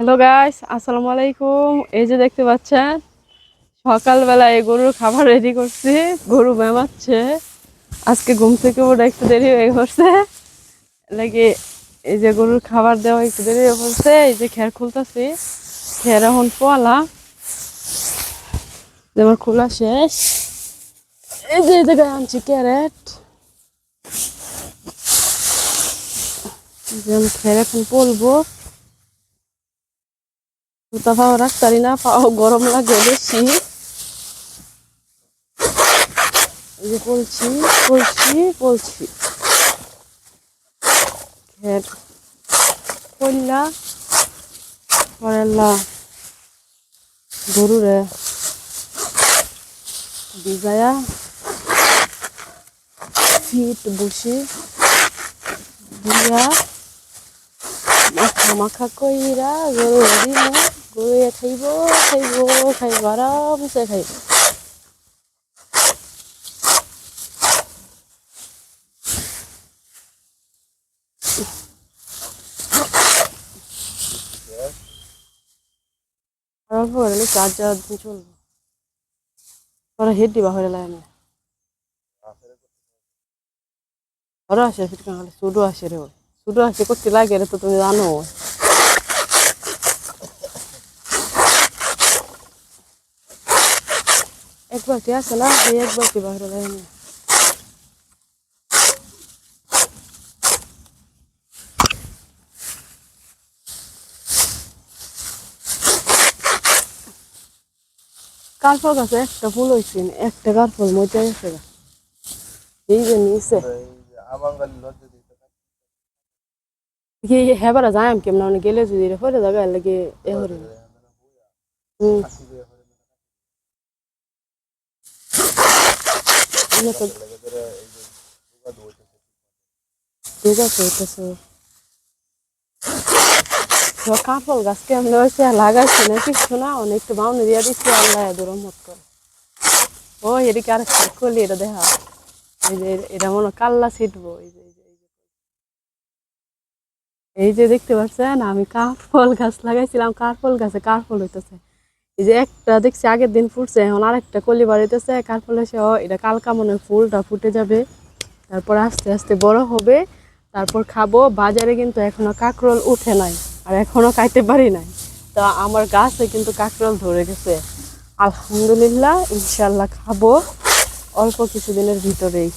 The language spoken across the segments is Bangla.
হ্যালো গাইস আসসালামু আলাইকুম এই যে দেখতে পাচ্ছেন সকালবেলা এই গরুর খাবার রেডি করছি। গরু বেমাচ্ছে আজকে ঘুম থেকে ওটা একটু দেরি হয়ে গেছে। লাগে এই যে গরুর খাবার দেওয়া একটু দেরি হয়ে পড়ছে এই যে খের খুলতেছি। খের এখন পোয়ালা। আমার খোলা শেষ। এই যে এই জায়গায় আনছি ক্যারেট। খের এখন পলবো। জুতা পাও রাখতারি না, পাও গরম লাগে বেশি। এই যে বলছি বলছি বলছি পরেলা গরুরে ভিজায়া ফিট বসে দিয়া মাখা মাখা কইরা গরু গরু খাইব খাইব খাইব, আরামসে খাইব। দিবা হয়ে লাগে আসে ছোটো আসে রে আসে করতে লাগে রে তো তুমি জানো। একবার কি আছে না এই একবার কি বাইরে লাগে না কার্পল গাছে একটা ফুল হয়েছে একটা কার্পল মজা গেছে। এই যে নিচে। কি যায় কেমন মানে গেলে যদি ফলে জায়গা লাগে এ হরে হুম। এনে তো ঠিক আছে হইতেছে কাপড় গাছ কেমন হয়েছে লাগাইছে না কিছু না অনেকটা বাউনে দিয়ে দিচ্ছি আল্লাহ দূরম মত করে। ও, এদিকে আর করলি, এটা দেখা। এই যে, এটা মনে কাল্লা ছিটবো, এই যে এই যে দেখতে পাচ্ছেন, আমি কাঠফল গাছ লাগাইছিলাম কাঠফল গাছে কাঠফল হইতেছে। এই যে একটা দেখছি আগের দিন ফুটছে, এখন আরেকটা কলি বাড়িতেছে কাঠফল এসে ও এটা কালকা মনে ফুলটা ফুটে যাবে। তারপর আস্তে আস্তে বড় হবে, তারপর খাব। বাজারে কিন্তু এখনও কাঁকরোল উঠে নাই, আর এখনও খাইতে পারি নাই। তো আমার গাছে কিন্তু কাঁকরোল ধরে গেছে। আলহামদুলিল্লাহ ইনশাল্লাহ খাব। অল্প কিছুদিনের ভিতরেই।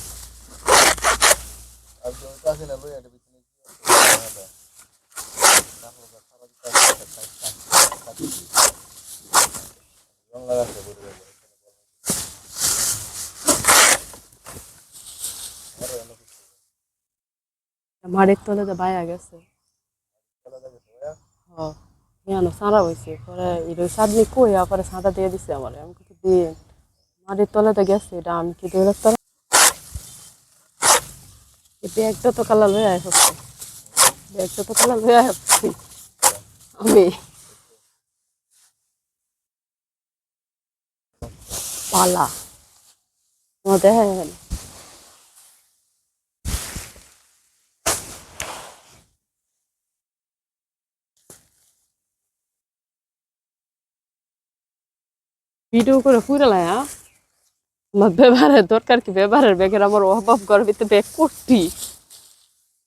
মাড়ের তলে তো বায়া গেছে। হ্যাঁ কেন হয়েছে পরে এটা সাদনি কইয়া পরে সাদা দিয়ে দিছে আমার। আমি দিয়ে মাটির তলে তো গেছে, এটা আমি কি দিয়ে রাখতাম ব্যাগটা তো কালার লয়ে হচ্ছে ব্যাগটা তো কালার লয়ে হচ্ছে আমি পালা। দেখা যাবে ভিডিও করে ফুরালাই হ্যাঁ? আমার ব্যবহারের দরকার কি? ব্যবহারের ব্যাগের আমার অভাব গর্বিত ব্যাগ করতি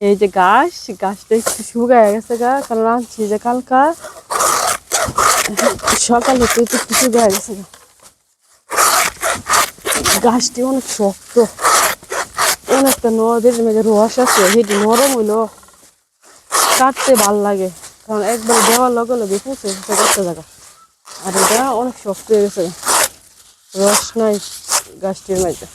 এই যে গাছ গাছটা একটু শুকায় গেছে গা কারণ আনছি যে কালকা। সকালে তো একটু শুকায় গেছে গা। গাছটি অনেক শক্ত। অনেকটা নদীর মেঝে রস আছে, সেটি নরম হইল। কাটতে ভালো লাগে, কারণ একবার দেওয়ার লগে লগে পুষে করতে জায়গা আর এটা অনেক শক্ত হয়ে গেছে, রস নাই গাছটির মাঝে